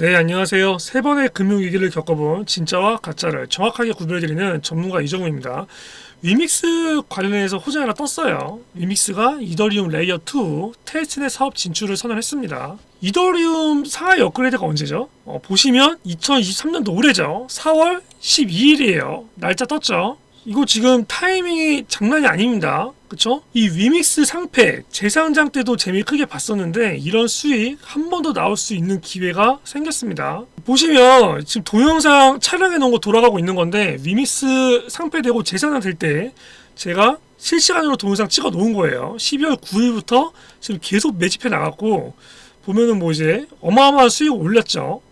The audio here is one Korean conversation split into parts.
네, 안녕하세요. 세 번의 금융위기를 겪어본 진짜와 가짜를 정확하게 구별해드리는 전문가 이정우입니다. 위믹스 관련해서 호재 하나 떴어요. 위믹스가 이더리움 레이어 2 테스트넷 사업 진출을 선언했습니다. 이더리움 상하이 업그레이드가 언제죠? 어, 보시면 2023년도 올해죠. 4월 12일이에요. 날짜 떴죠. 이거 지금 타이밍이 장난이 아닙니다. 그쵸? 이 위믹스 상패 재상장 때도 재미 크게 봤었는데 이런 수익 한 번 더 나올 수 있는 기회가 생겼습니다. 보시면 지금 동영상 촬영해 놓은 거 돌아가고 있는 건데 위믹스 상패 되고 재상장 될 때 제가 실시간으로 동영상 찍어 놓은 거예요. 12월 9일부터 지금 계속 매집해 나갔고 보면은 뭐 이제 어마어마한 수익을 올렸죠.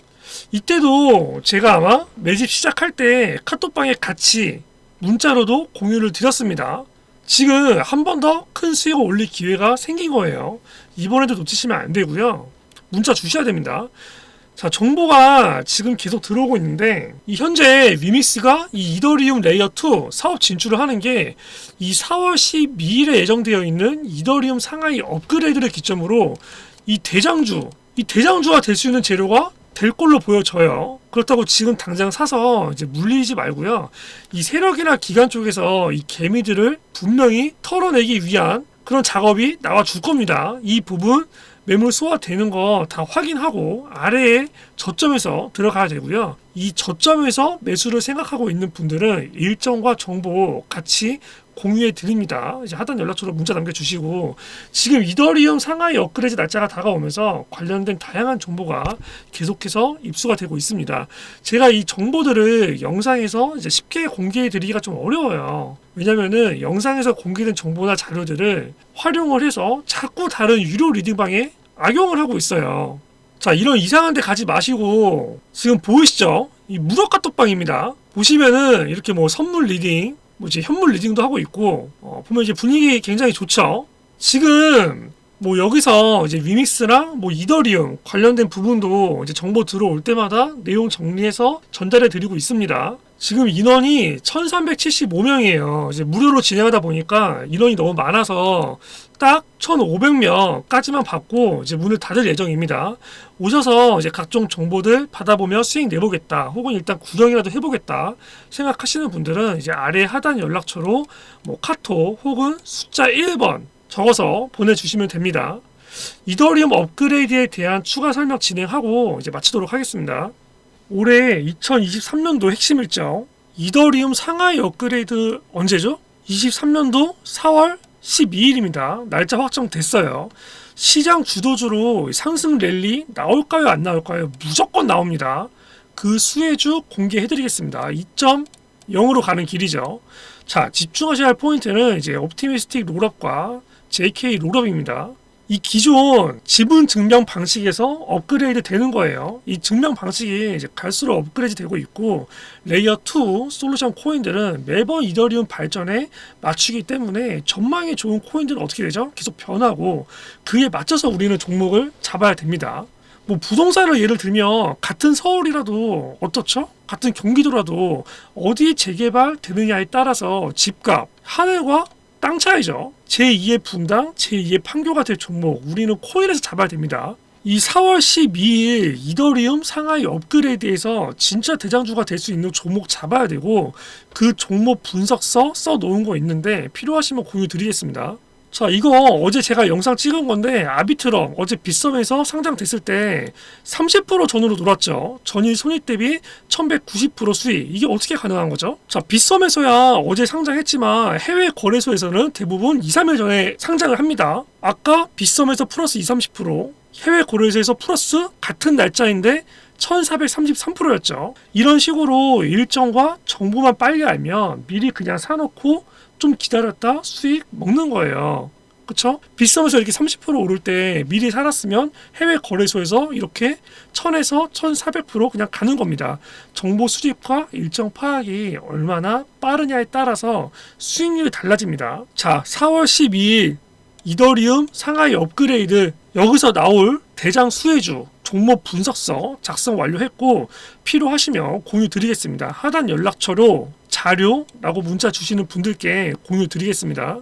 이때도 제가 아마 매집 시작할 때 카톡방에 같이 문자로도 공유를 드렸습니다. 지금 한 번 더 큰 수익을 올릴 기회가 생긴 거예요. 이번에도 놓치시면 안 되고요. 문자 주셔야 됩니다. 자, 정보가 지금 계속 들어오고 있는데, 이 현재 위믹스가 이 이더리움 레이어 2 사업 진출을 하는 게 이 4월 12일에 예정되어 있는 이더리움 상하이 업그레이드를 기점으로 이 대장주, 이 대장주가 될 수 있는 재료가 될 걸로 보여져요. 그렇다고 지금 당장 사서 이제 물리지 말고요. 이 세력이나 기관 쪽에서 이 개미들을 분명히 털어내기 위한 그런 작업이 나와 줄 겁니다. 이 부분 매물 소화되는 거 다 확인하고 아래에 저점에서 들어가야 되고요. 이 저점에서 매수를 생각하고 있는 분들은 일정과 정보 같이 공유해 드립니다. 이제 하단 연락처로 문자 남겨주시고 지금 이더리움 상하이 업그레이드 날짜가 다가오면서 관련된 다양한 정보가 계속해서 입수가 되고 있습니다. 제가 이 정보들을 영상에서 이제 쉽게 공개해 드리기가 좀 어려워요. 왜냐면은 영상에서 공개된 정보나 자료들을 활용을 해서 자꾸 다른 유료 리딩방에 악용을 하고 있어요. 자, 이런 이상한 데 가지 마시고 지금 보이시죠? 이 무럭카톡방입니다. 보시면은 이렇게 뭐 선물 리딩, 뭐 이제 현물 리딩도 하고 있고 어, 보면 이제 분위기 굉장히 좋죠. 지금 뭐 여기서 이제 위믹스랑 뭐 이더리움 관련된 부분도 이제 정보 들어올 때마다 내용 정리해서 전달해 드리고 있습니다. 지금 인원이 1375명이에요. 이제 무료로 진행하다 보니까 인원이 너무 많아서 딱 1500명까지만 받고 이제 문을 닫을 예정입니다. 오셔서 이제 각종 정보들 받아보며 수익 내보겠다. 혹은 일단 구경이라도 해보겠다. 생각하시는 분들은 이제 아래 하단 연락처로 뭐 카톡 혹은 숫자 1번 적어서 보내주시면 됩니다. 이더리움 업그레이드에 대한 추가 설명 진행하고 이제 마치도록 하겠습니다. 올해 2023년도 핵심 일정 이더리움 상하이 업그레이드 언제죠? 23년도 4월 12일입니다. 날짜 확정됐어요. 시장 주도주로 상승 랠리 나올까요? 안 나올까요? 무조건 나옵니다. 그 수혜주 공개해드리겠습니다. 2.0으로 가는 길이죠. 자, 집중하셔야 할 포인트는 이제 옵티미스틱 롤업과 JK 롤업입니다. 이 기존 지분 증명 방식에서 업그레이드 되는 거예요. 이 증명 방식이 이제 갈수록 업그레이드 되고 있고 레이어 2 솔루션 코인들은 매번 이더리움 발전에 맞추기 때문에 전망이 좋은 코인들은 어떻게 되죠? 계속 변하고 그에 맞춰서 우리는 종목을 잡아야 됩니다. 뭐 부동산을 예를 들면 같은 서울이라도 어떻죠? 같은 경기도라도 어디에 재개발 되느냐에 따라서 집값 하늘과 땅 차이죠. 제2의 분당, 제2의 판교가 될 종목 우리는 코인에서 잡아야 됩니다. 이 4월 12일 이더리움 상하이 업그레이드에서 진짜 대장주가 될 수 있는 종목 잡아야 되고 그 종목 분석서 써 놓은 거 있는데 필요하시면 공유 드리겠습니다. 자 이거 어제 제가 영상 찍은 건데 아비트럼 어제 빗썸에서 상장됐을 때 30% 전으로 놀았죠 전일 손익 대비 1190% 수익 이게 어떻게 가능한 거죠? 자 빗썸에서야 어제 상장했지만 해외 거래소에서는 대부분 2, 3일 전에 상장을 합니다 아까 빗썸에서 플러스 20, 30% 해외 거래소에서 플러스 같은 날짜인데 1433%였죠. 이런 식으로 일정과 정보만 빨리 알면 미리 그냥 사놓고 좀 기다렸다 수익 먹는 거예요. 그쵸? 빗썸에서 이렇게 30% 오를 때 미리 살았으면 해외 거래소에서 이렇게 1000에서 1400% 그냥 가는 겁니다. 정보 수집과 일정 파악이 얼마나 빠르냐에 따라서 수익률이 달라집니다. 자, 4월 12일 이더리움 상하이 업그레이드 여기서 나올 대장 수혜주 종목 분석서 작성 완료했고 필요하시면 공유 드리겠습니다. 하단 연락처로 자료라고 문자 주시는 분들께 공유 드리겠습니다.